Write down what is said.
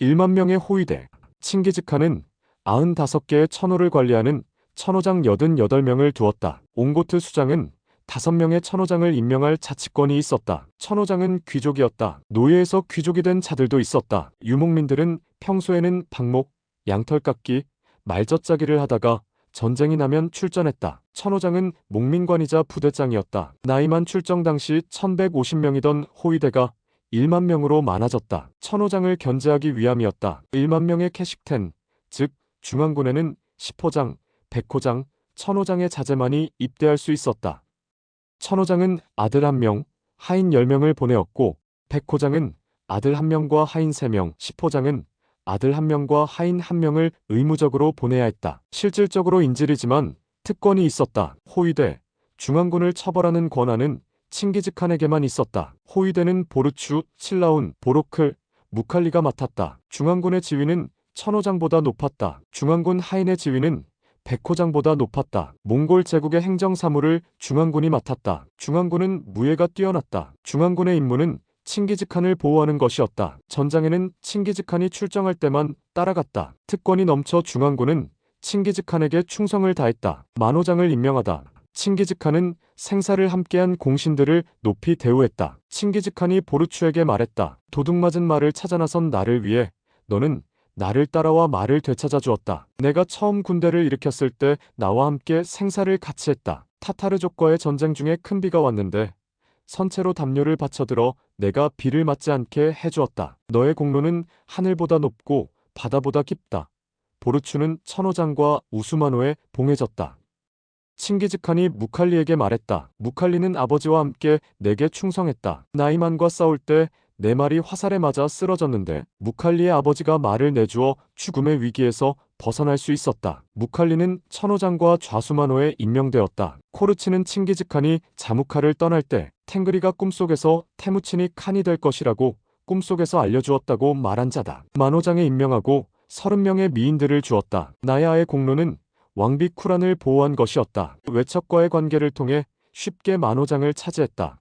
1만 명의 호위대. 칭기즈칸은 95개의 천호를 관리하는 천호장 88명을 두었다. 옹고트 수장은 5명의 천호장을 임명할 자치권이 있었다. 천호장은 귀족이었다. 노예에서 귀족이 된 자들도 있었다. 유목민들은 평소에는 방목, 양털 깎기, 말젓짜기를 하다가 전쟁이 나면 출전했다. 천호장은 목민관이자 부대장이었다. 나이만 출정 당시 1150명이던 호위대가 1만 명으로 많아졌다. 천호장을 견제하기 위함이었다. 1만 명의 캐식텐, 즉 중앙군에는 10호장, 100호장, 천호장의 자제만이 입대할 수 있었다. 천호장은 아들 1명, 하인 10명을 보내었고 100호장은 아들 1명과 하인 3명, 10호장은 아들 1명과 하인 1명을 의무적으로 보내야 했다. 실질적으로 인질이지만 특권이 있었다. 호위대, 중앙군을 처벌하는 권한은 칭기즈칸에게만 있었다. 호위대는 보르추, 칠라운, 보로클, 무칼리가 맡았다. 중앙군의 지위는 천호장보다 높았다. 중앙군 하인의 지위는 백호장보다 높았다. 몽골 제국의 행정 사무를 중앙군이 맡았다. 중앙군은 무예가 뛰어났다. 중앙군의 임무는 칭기즈칸을 보호하는 것이었다. 전장에는 칭기즈칸이 출정할 때만 따라갔다. 특권이 넘쳐 중앙군은 칭기즈칸에게 충성을 다했다. 만호장을 임명하다. 칭기즈칸은 생사를 함께한 공신들을 높이 대우했다. 칭기즈칸이 보르추에게 말했다. 도둑맞은 말을 찾아 나선 나를 위해 너는 나를 따라와 말을 되찾아 주었다. 내가 처음 군대를 일으켰을 때 나와 함께 생사를 같이 했다. 타타르족과의 전쟁 중에 큰 비가 왔는데 선체로 담요를 받쳐들어 내가 비를 맞지 않게 해주었다. 너의 공로는 하늘보다 높고 바다보다 깊다. 보르추는 천호장과 우수만호에 봉해졌다. 칭기즈칸이 무칼리에게 말했다. 무칼리는 아버지와 함께 내게 충성했다. 나이만과 싸울 때 내 말이 화살에 맞아 쓰러졌는데 무칼리의 아버지가 말을 내주어 죽음의 위기에서 벗어날 수 있었다. 무칼리는 천호장과 좌수만호에 임명되었다. 코르치는 칭기즈칸이 자무카를 떠날 때 탱그리가 꿈속에서 테무친이 칸이 될 것이라고 꿈속에서 알려주었다고 말한 자다. 만호장에 임명하고 30명의 미인들을 주었다. 나야의 공로는 왕비 쿠란을 보호한 것이었다. 외척과의 관계를 통해 쉽게 만호장을 차지했다.